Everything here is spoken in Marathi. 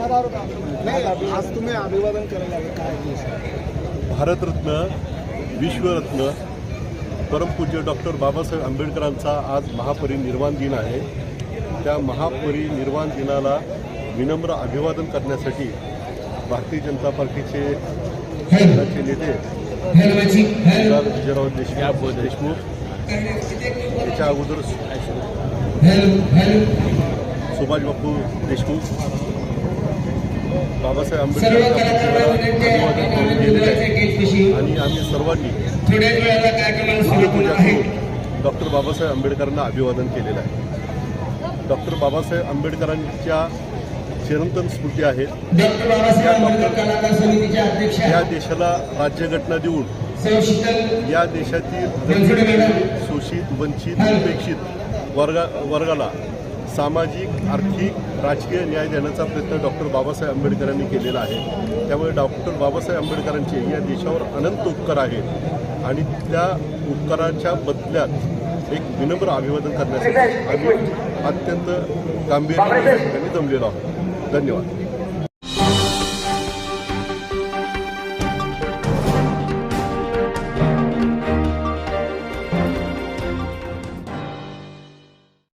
नाही आज तुम्ही अभिवादन करायला काय? भारतरत्न विश्वरत्न परमपूज्य डॉक्टर बाबासाहेब आंबेडकरांचा आज महापरिनिर्वाण दिन आहे. त्या महापरिनिर्वाण दिनाला विनम्र अभिवादन करण्यासाठी भारतीय जनता पार्टीचे शहराचे नेते विजयराव देशमुख देशमुख त्याच्या अगोदर सुभाष बापू देशमुख बाबासाहेब आणि आम्ही सर्वांनी डॉक्टर बाबासाहेब आंबेडकरांना अभिवादन केलेलं आहे. डॉक्टर बाबासाहेब आंबेडकरांच्या चिरंतन स्मृती आहेत. या देशाला राज्यघटना देऊन या देशातील. शोषित वंचित उपेक्षित वर्गा वर्गाला सामाजिक आर्थिक राजकीय न्याय देण्याचा प्रयत्न डॉक्टर बाबासाहेब आंबेडकरांनी केलेला आहे. त्यामुळे डॉक्टर बाबासाहेब आंबेडकरांचे या देशावर अनंत उपकार आहेत आणि त्या उपकाराच्या बदल्यात एक विनम्र अभिवादन करण्यासाठी आम्ही अत्यंत गांभीर्याने जमलेलो आहोत. धन्यवाद.